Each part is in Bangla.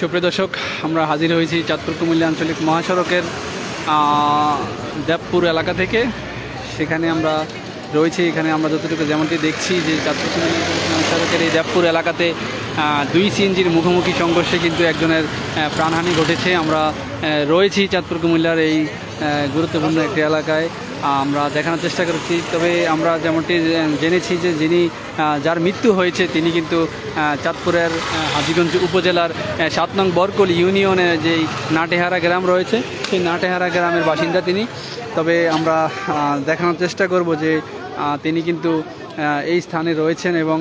সুপ্রিয় দর্শক, আমরা হাজির হয়েছি চাঁদপুর কুমিল্লা আঞ্চলিক মহাসড়কের দেবপুর এলাকা থেকে। সেখানে আমরা রয়েছি, এখানে আমরা যতটুকু যেমনটি দেখছি যে চাঁদপুর কুমিল্লা মহাসড়কের এই দেবপুর এলাকাতে দুই সিএনজির মুখোমুখি সংঘর্ষে কিন্তু একজনের প্রাণহানি ঘটেছে। আমরা রয়েছি চাঁদপুর কুমিল্লার এই গুরুত্বপূর্ণ একটি এলাকায়। আমরা দেখানোর চেষ্টা করছি। তবে আমরা যেমনটি জেনেছি যে যিনি যার মৃত্যু হয়েছে, তিনি কিন্তু চাঁদপুরের হাজিগঞ্জ উপজেলার সাত নং বরকল ইউনিয়নে যেই নাটেহারা গ্রাম রয়েছে, সেই নাটেহারা গ্রামের বাসিন্দা তিনি। তবে আমরা দেখানোর চেষ্টা করব যে তিনি কিন্তু এই স্থানে রয়েছেন এবং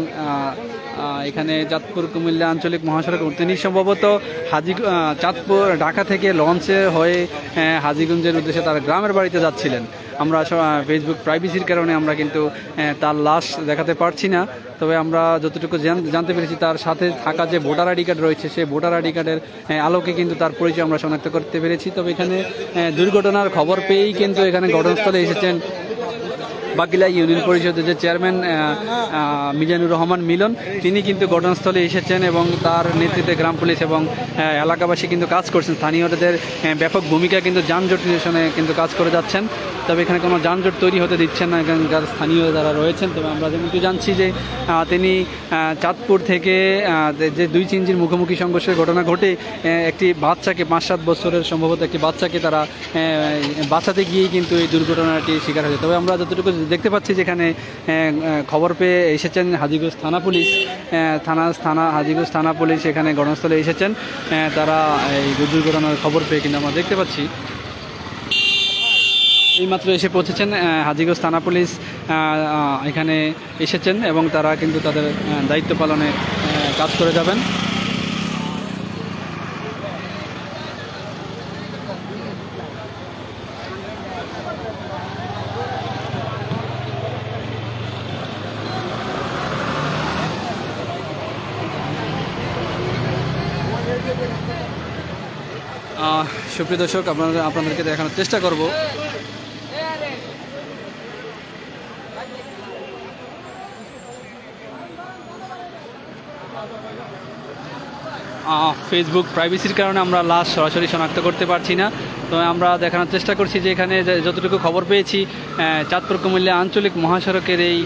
এখানে চাঁদপুর কুমিল্লা আঞ্চলিক মহাসড়ক তিনি সম্ভবত হাজি চাঁদপুর, ঢাকা থেকে লঞ্চে হয়ে হাজিগঞ্জের উদ্দেশ্যে তার গ্রামের বাড়িতে যাচ্ছিলেন। আমরা ফেসবুক প্রাইভেসির কারণে আমরা কিন্তু তার লাশ দেখাতে পারছি না। তবে আমরা যতটুকু জান- জানতে পেরেছি, তার সাথে থাকা যে ভোটার আইডি কার্ড রয়েছে, সেই ভোটার আইডি কার্ডের আলোকে কিন্তু তার পরিচয় আমরা শনাক্ত করতে পেরেছি। তবে এখানে দুর্ঘটনার খবর পেয়েই কিন্তু এখানে ঘটনাস্থলে এসেছেন বাকিলা ইউনিয়ন পরিষদের যে চেয়ারম্যান মিজানুর রহমান মিলন, তিনি কিন্তু ঘটনাস্থলে এসেছেন এবং তার নেতৃত্বে গ্রাম পুলিশ এবং এলাকাবাসী কিন্তু কাজ করছেন। স্থানীয়দের ব্যাপক ভূমিকা কিন্তু যানজট নিরসনে কিন্তু কাজ করে যাচ্ছেন। তবে এখানে কোনো যানজট তৈরি হতে দিচ্ছেন না এখানকার স্থানীয় যারা রয়েছেন। তবে আমরা যেমনটি জানছি যে তিনি চাঁদপুর থেকে যে- দুই চিঞ্জির মুখোমুখি সংঘর্ষের ঘটনা ঘটে একটি বাচ্চাকে পাঁচ সাত বছরের সম্ভবত একটি বাচ্চাকে তারা বাঁচাতে গিয়েই কিন্তু এই দুর্ঘটনাটি শিকার হয়েছে। তবে আমরা যতটুকু দেখতে পাচ্ছি যেখানে খবর পেয়ে এসেছেন হাজিগঞ্জ থানা পুলিশ। থানা থানা, হাজিগঞ্জ থানা পুলিশ এখানে ঘটনাস্থলে এসেছেন। তারা এই দুর্ঘটনার খবর পেয়ে কিন্তু আমরা দেখতে পাচ্ছি। এইমাত্র এসে পৌঁছেছেন হাজীগঞ্জ থানা পুলিশ এখানে এসেছেন এবং তারা কিন্তু তাদের দায়িত্ব পালনে কাজ করে যাবেন। সুপ্রিয় দর্শক, আপনাদের আপনাদেরকে দেখানোর চেষ্টা করব। ফেসবুক প্রাইভেসির কারণে আমরা লাশ সরাসরি শনাক্ত করতে পারছি না। তো আমরা দেখানোর চেষ্টা করছি যে এখানে যতটুকু খবর পেয়েছি চাঁদপুর কুমিল্লা আঞ্চলিক মহাসড়কের এই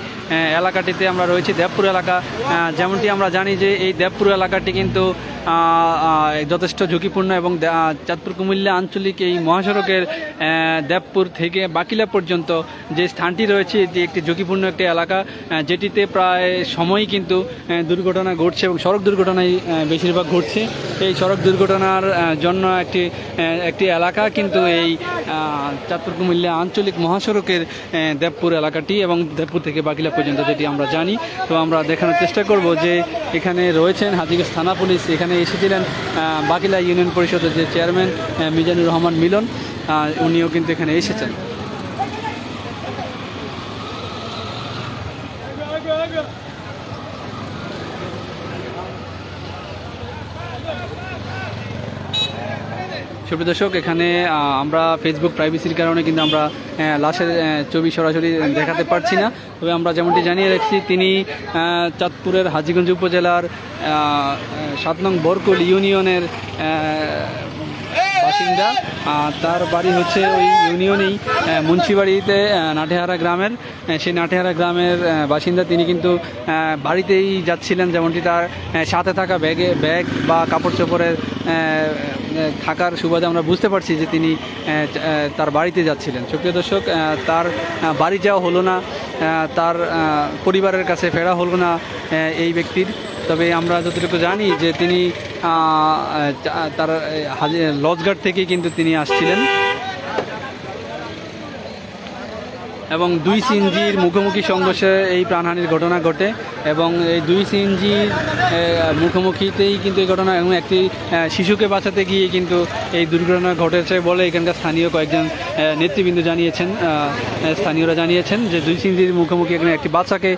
এলাকাটিতে আমরা রয়েছি, দেবপুর এলাকা। যেমনটি আমরা জানি যে এই দেবপুর এলাকাটি কিন্তু যথেষ্ট ঝুঁকিপূর্ণ এবং চাঁদপুর কুমিল্লা আঞ্চলিক এই মহাসড়কের দেবপুর থেকে বাকিলা পর্যন্ত যে স্থানটি রয়েছে, এটি একটি ঝুঁকিপূর্ণ একটি এলাকা যেটিতে প্রায় সময়ই কিন্তু দুর্ঘটনা ঘটছে এবং সড়ক দুর্ঘটনাই বেশিরভাগ ঘটছে। এই সড়ক দুর্ঘটনার জন্য একটি একটি এলাকা কিন্তু এই চাঁদপুর কুমিল্লা আঞ্চলিক মহাসড়কের দেবপুর এলাকাটি এবং দেবপুর থেকে বাকিলা পর্যন্ত যেটি আমরা জানি। তো আমরা দেখানোর চেষ্টা করব যে এখানে রয়েছেন হাজিগঞ্জ থানা পুলিশ। এখানে এসেছিলেন বাকিলা ইউনিয়ন পরিষদের যে চেয়ারম্যান মিজানুর রহমান মিলন উনিও কিন্তু এখানে এসেছেন। সুপ্রিয় দর্শক, এখানে আমরা ফেসবুক প্রাইভেসির কারণে কিন্তু আমরা লাশের ছবি সরাসরি দেখাতে পারছি না। তবে আমরা যেমনটি জানিয়ে রাখছি, তিনি চাঁদপুরের হাজিগঞ্জ উপজেলার সাত নং বরকুল ইউনিয়নের বাসিন্দা। তার বাড়ি হচ্ছে ওই ইউনিয়নেই মুন্সিবাড়িতে নাটেহারা গ্রামের। সেই নাটেহারা গ্রামের বাসিন্দা তিনি কিন্তু বাড়িতেই যাচ্ছিলেন যেমনটি তার সাথে থাকা ব্যাগে, ব্যাগ বা কাপড় চোপড়ের থাকার সুবাদে আমরা বুঝতে পারছি যে তিনি তার বাড়িতে যাচ্ছিলেন। সুপ্রিয় দর্শক তার বাড়ি যাওয়া হলো না তার পরিবারের কাছে ফেরা হলো না এই ব্যক্তির। তবে আমরা যতটুকু জানি যে তিনি তার লজগার্ড থেকে কিন্তু তিনি আসছিলেন। এবং দুই সিএনজির মুখোমুখি সংঘর্ষে এই প্রাণহানির ঘটনা ঘটে এবং এই দুই সিএনজির মুখোমুখিতেই কিন্তু এই ঘটনা এবং একটি শিশুকে বাঁচাতে গিয়ে কিন্তু এই দুর্ঘটনা ঘটেছে বলে এখানকার স্থানীয় কয়েকজন নেতৃবৃন্দ জানিয়েছেন স্থানীয়রা জানিয়েছেন যে দুই সিএনজির মুখোমুখি এখানে একটি বাচ্চাকে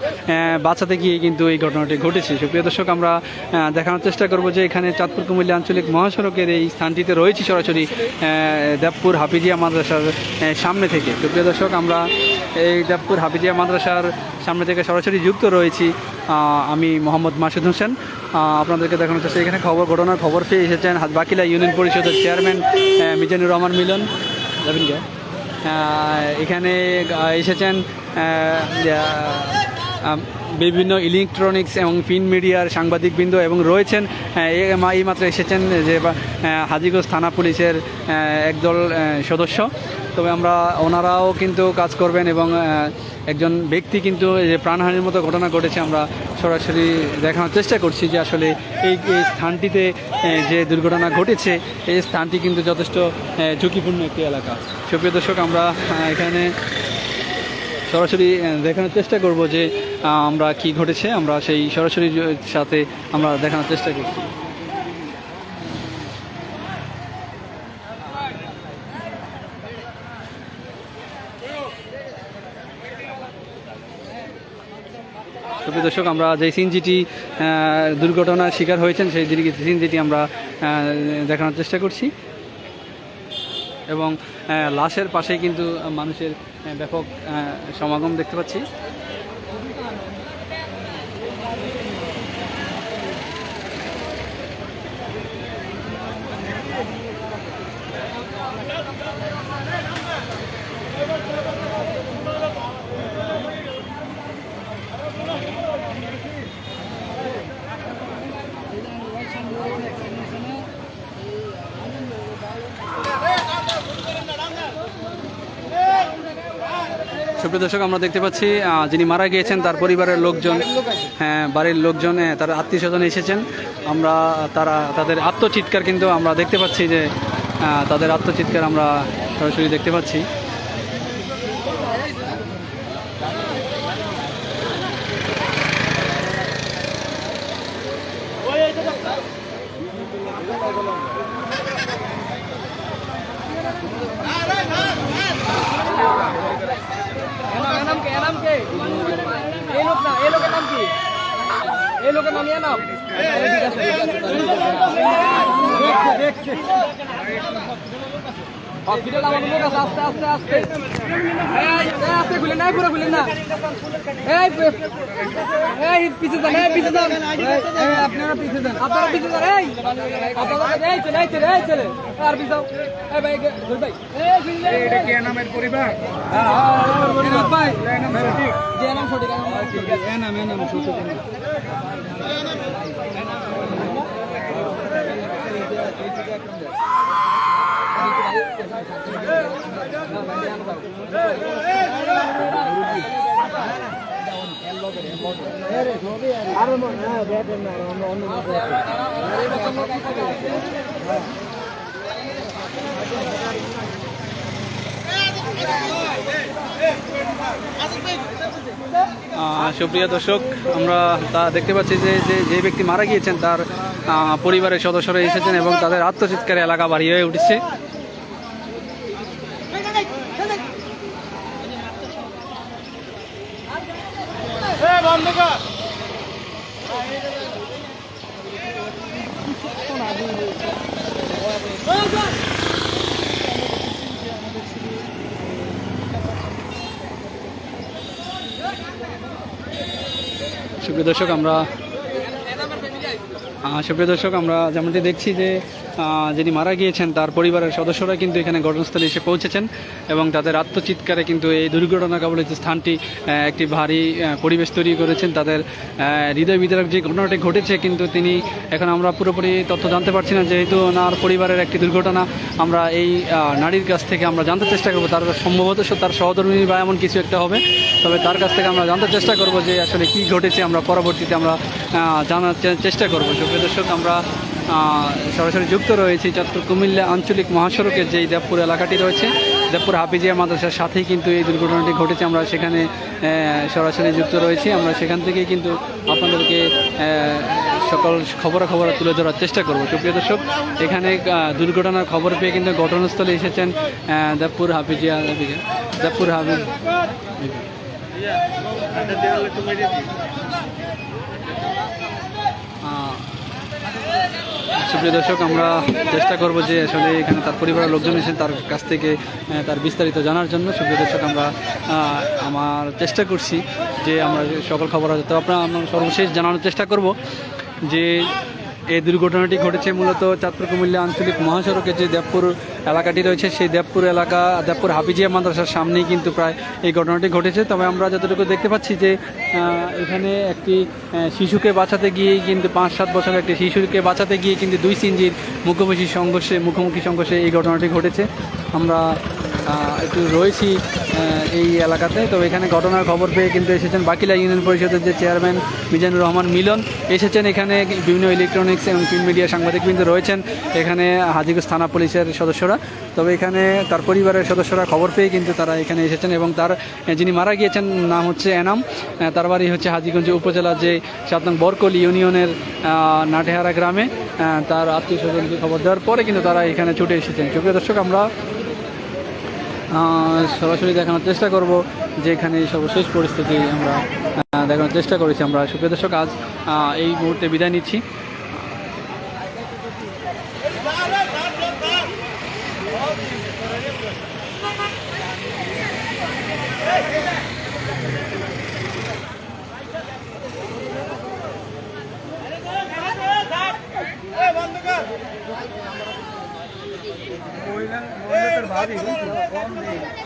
বাঁচাতে গিয়ে কিন্তু এই ঘটনাটি ঘটেছে। সুপ্রিয় দর্শক, আমরা দেখানোর চেষ্টা করব যে এখানে চাঁদপুর কুমিল্লা আঞ্চলিক মহাসড়কের এই স্থানটিতে রয়েছে সরাসরি দেবপুর হাফিজিয়া মাদ্রাসার সামনে থেকে। সুপ্রিয় দর্শক, আমরা এই দেবপুর হাফিজিয়া মাদ্রাসার সামনে থেকে সরাসরি যুক্ত রয়েছি আমি মোহাম্মদ মাসুদ হোসেন আপনাদেরকে দেখানো হচ্ছে এখানে খবর ঘটনার খবর পেয়ে এসেছেন বাকিলা ইউনিয়ন পরিষদের চেয়ারম্যান মিজানুর রহমান মিলন? এখানে এসেছেন বিভিন্ন ইলেকট্রনিক্স এবং প্রিন্ট মিডিয়ার সাংবাদিকবৃন্দ এবং রয়েছেন আহ, এ- মা- এইমাত্র এসেছেন যে হাজিগঞ্জ থানা পুলিশের একদল সদস্য। তবে আমরা ওনারাও কিন্তু কাজ করবেন এবং একজন ব্যক্তি কিন্তু এই যে প্রাণহানির মতো ঘটনা ঘটেছে আমরা সরাসরি দেখানোর চেষ্টা করছি যে আসলে এই এই স্থানটিতে যে দুর্ঘটনা ঘটেছে এই স্থানটি কিন্তু যথেষ্ট ঝুঁকিপূর্ণ একটি এলাকা। সুপ্রিয় দর্শক আমরা এখানে সরাসরি দেখানোর চেষ্টা করব যে আমরা কি ঘটেছে? আমরা সেই সরাসরি সাথে আমরা দেখানোর চেষ্টা করছি। দর্শক, আমরা যে সিনজিটি দুর্ঘটনার শিকার হয়েছেন, সেই সিনজিটি আমরা দেখানোর চেষ্টা করছি। এবং লাশের পাশেই কিন্তু মানুষের ব্যাপক সমাগম দেখতে পাচ্ছি। সুপ্রিয় দর্শক, আমরা দেখতে পাচ্ছি যিনি মারা গিয়েছেন, তার পরিবারের লোকজন হ্যাঁ বাড়ির লোকজন, তার আত্মীয় স্বজন এসেছেন। আমরা তারা, তাদের আত্মচিৎকার কিন্তু আমরা দেখতে পাচ্ছি যে তাদের আত্মচিৎকার আমরা সরাসরি দেখতে পাচ্ছি এনাম কে এনাম কে এই লোক না এই লোকের নাম কি এই লোকের নাম এনাম দেখছে হসপিটাল আমার লোক আছে আস্তে আস্তে আস্তে এই, এই, আস্তে খুলেন না পুরো খুলেন না এই পে- এই পিছে যান এই পিছে যান এই, এই, আপনারা পিছে যান আপনারা পিছে যান এই আপনারা এই চলে এই চলে এই চলে আর পিছে যাও। এই ভাই ধর ভাই এই পিছে যান, এটা কি এনামের পরিবার হ্যাঁ, হ্যাঁ, হ্যাঁ, ভাই এনাম সঠিক যে নাম সঠিক নাম ঠিক আছে এনাম এনাম সঠিক আহ, সুপ্রিয় দর্শক, আমরা তা দেখতে পাচ্ছি যে যে ব্যক্তি মারা গিয়েছেন, তার পরিবারের সদস্যরা এসেছেন এবং তাদের আত্মচিৎকারে এলাকা বাড়ি হয়ে উঠেছে। সুপ্রিয় দর্শক আমরা সুপ্রিয় দর্শক আমরা যেমনটি দেখছি যে যিনি মারা গিয়েছেন, তার পরিবারের সদস্যরা কিন্তু এখানে ঘটনাস্থলে এসে পৌঁছেছেন এবং তাদের আত্মচিৎকারে কিন্তু এই দুর্ঘটনা কবলিত স্থানটি একটি ভারী পরিবেশ তৈরি করেছেন, তাদের হৃদয় বিদারক যে ঘটনাটি ঘটেছে কিন্তু তিনি এখন আমরা পুরোপুরি তথ্য জানতে পারছি না, যেহেতু ওনার পরিবারের একটি দুর্ঘটনা, আমরা এই নারীর কাছ থেকে আমরা জানতে চেষ্টা করব, তার সম্ভবত তার সহধর্মী বা এমন কিছু একটা হবে, তবে তার কাছ থেকে আমরা জানতে চেষ্টা করব যে আসলে কি ঘটেছে, আমরা পরবর্তীতে আমরা জানার চেষ্টা করব। সুপ্রিয় দর্শক, আমরা সরাসরি যুক্ত রয়েছি চট্টগ্রাম কুমিল্লা আঞ্চলিক মহাসড়কের যেই দেবপুর এলাকাটি রয়েছে দেবপুর হাফিজিয়া মাদ্রাসার সাথেই কিন্তু এই দুর্ঘটনাটি ঘটেছে। আমরা সেখানে সরাসরি যুক্ত রয়েছি। আমরা সেখান থেকেই কিন্তু আপনাদেরকে সকল খবরাখবর তুলে ধরার চেষ্টা করব। সুপ্রিয় দর্শক এখানে দুর্ঘটনার খবর পেয়ে কিন্তু ঘটনাস্থলে এসেছেন দেবপুর হাফিজিয়া হাফিজিয়া দেবপুর হাফিজ আহ, সুপ্রিয় দর্শক, আমরা চেষ্টা করব যে আসলে এখানে তার পরিবারের লোকজন এসেছেন তার কাছ থেকে তার বিস্তারিত জানার জন্য। সুপ্রিয় দর্শক, আমরা আমার চেষ্টা করছি যে আমরা সকল খবর আছে। তো আপনার আমরা সর্বশেষ জানানোর চেষ্টা করব যে এই দুর্ঘটনাটি ঘটেছে মূলত চাঁদপুর কুমিল্লা আঞ্চলিক মহাসড়কে যে দেবপুর এলাকাটি রয়েছে, সেই দেবপুর এলাকা, দেবপুর হাফিজিয়া মাদ্রাসার সামনেই কিন্তু প্রায় এই ঘটনাটি ঘটেছে। তবে আমরা যতটুকু দেখতে পাচ্ছি যে এখানে একটি শিশুকে বাঁচাতে গিয়েই কিন্তু পাঁচ সাত বছরের একটি শিশুকে বাঁচাতে গিয়ে কিন্তু দুই সিঞ্জির মুখোমুখি সংঘর্ষে মুখোমুখি সংঘর্ষে এই ঘটনাটি ঘটেছে। আমরা একটু রয়েছি এই এলাকাতে। তো এখানে ঘটনার খবর পেয়ে কিন্তু এসেছেন বাকিলা ইউনিয়ন পরিষদের যে চেয়ারম্যান মিজানুর রহমান মিলন। এসেছেন এখানে বিভিন্ন ইলেকট্রনিক্স এবং প্রিন্ট মিডিয়া সাংবাদিক কিন্তু রয়েছেন। এখানে হাজিগঞ্জ থানা পুলিশের সদস্যরা। তবে এখানে তার পরিবারের সদস্যরা খবর পেয়ে কিন্তু তারা এখানে এসেছেন এবং তার, যিনি মারা গিয়েছেন, নাম হচ্ছে এনাম। তার বাড়ি হচ্ছে হাজিগঞ্জ উপজেলার যে সাত নং বরকল ইউনিয়নের নাটেহারা গ্রামে। তার আত্মীয় স্বজনকে খবর দেওয়ার পরে কিন্তু তারা এখানে ছুটে এসেছেন। সুপ্রিয় দর্শক, আমরা সরাসরি দেখানোর চেষ্টা করব যে এখানে সর্বশেষ পরিস্থিতি আমরা দেখানোর চেষ্টা করেছি আমরা সুপ্রিয় দর্শক আজ এই মুহূর্তে বিদায় নিচ্ছি मोहिला मोहिला प्रभावी